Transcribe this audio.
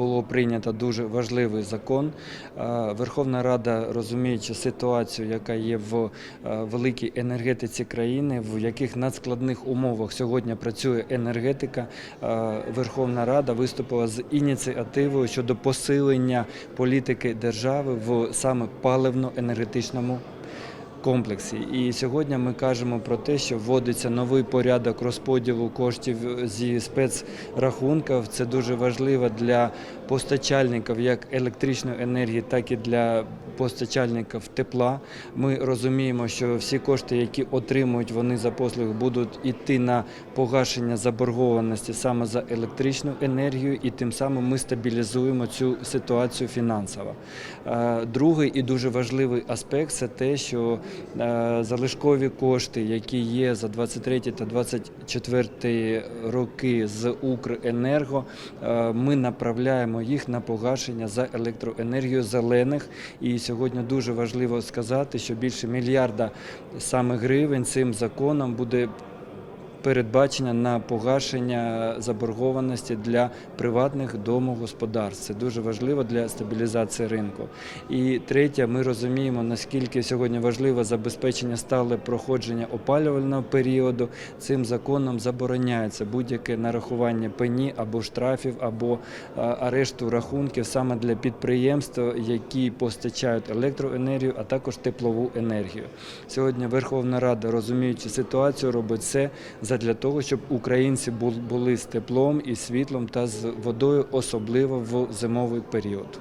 було прийнято дуже важливий закон. Е, Верховна Рада, розуміючи ситуацію, яка є в е, великій енергетиці країни, в яких надскладних умовах сьогодні працює енергетика, е, Верховна Рада виступила з ініціативою щодо посилення політики держави в саме паливно-енергетичному комплексі. І сьогодні ми кажемо про те, що вводиться новий порядок розподілу коштів зі спецрахунків. Це дуже важливо для постачальників як електричної енергії, так і для постачальників тепла. Ми розуміємо, що всі кошти, які отримують вони за послуги, будуть йти на погашення заборгованості саме за електричну енергію, і тим самим ми стабілізуємо цю ситуацію фінансово. Е, Другий і дуже важливий аспект це те, що залишкові кошти, які є за 23 та 24 роки з Укренерго, е, ми направляємо їх на погашення за електроенергію зелених. І сьогодні дуже важливо сказати, що більше мільярда саме гривень цим законом буде передбачення на погашення заборгованості для приватних домогосподарств. Це дуже важливо для стабілізації ринку. І третє, ми розуміємо, наскільки сьогодні важливо забезпечення стале проходження опалювального періоду. Цим законом забороняється будь-яке нарахування пені або штрафів, або е, арешту рахунків саме для підприємств, які постачають електроенергію, а також теплову енергію. Сьогодні Верховна Рада, розуміючи ситуацію, робить все задля того, щоб українці бу- були з теплом і світлом та з водою, особливо в зимовий період.